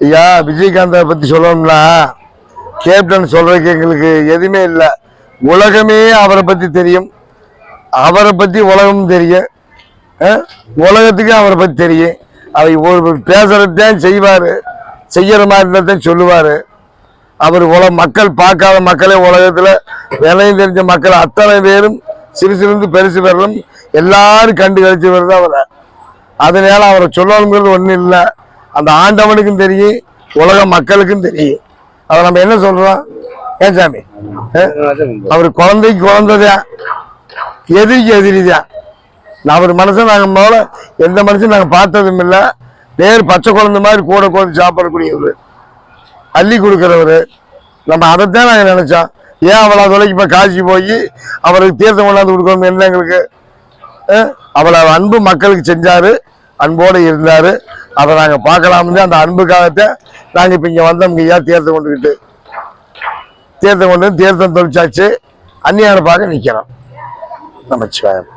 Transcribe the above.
ஐயா விஜயகாந்தை பற்றி சொல்லணும்னா கேப்டன் சொல்கிறதுக்கு எங்களுக்கு எதுவுமே இல்லை. உலகமே அவரை பற்றி தெரியும். அவரை பற்றி உலகம் தெரியும். உலகத்துக்கு அவரை பற்றி தெரியும். அவர் ஒரு பேசுகிறதான் செய்வார். செய்கிற மாதிரி தான் சொல்லுவார். அவர் உல மக்கள் பார்க்காத மக்களே உலகத்தில். விலையும் தெரிஞ்ச மக்கள் அத்தனை பேரும் சிறு சிறுந்து பெருசு பெறலும் எல்லாரும் கண்டு கழிச்சு வருது அவரை. அதனால அவரை சொல்லணுங்கிறது ஒன்றும் இல்லை. அந்த ஆண்டவனுக்கும் தெரியும் உலக மக்களுக்கும் தெரியும். அதை நம்ம என்ன சொல்றோம்? ஏன் சாமி? அவர் குழந்தைக்கு குழந்தைதான். எதிரிக்கு எதிரிதான். நான் அவர் மனுஷன் நாங்கள் முதல்ல எந்த மனுஷன் நாங்கள் பார்த்ததும் இல்லை. நேர் பச்சை குழந்தை மாதிரி கூட குழந்தை சாப்பிடக்கூடியவர். அள்ளி கொடுக்குறவர். நம்ம அதைத்தான் நாங்கள் நினைச்சோம். ஏன் அவ்வளோ தொலைக்கு இப்போ காசி போய் அவருக்கு தீர்த்தம் கொண்டாந்து கொடுக்கணும் என்ன எங்களுக்கு? அவளை அன்பு மக்களுக்கு செஞ்சாரு. அன்போடு இருந்தாரு. அதை நாங்கள் பார்க்கலாம்னு அந்த அன்புக்காகத்தை நாங்கள் இப்போ இங்கே வந்தோம். ஐயா தீர்த்தம் கொண்டுக்கிட்டு தீர்த்தம் கொண்டு வந்து தீர்த்தம் தொழிச்சாச்சு அந்நியாரை பார்க்க நிற்கிறோம் நமச்சிவாயம்.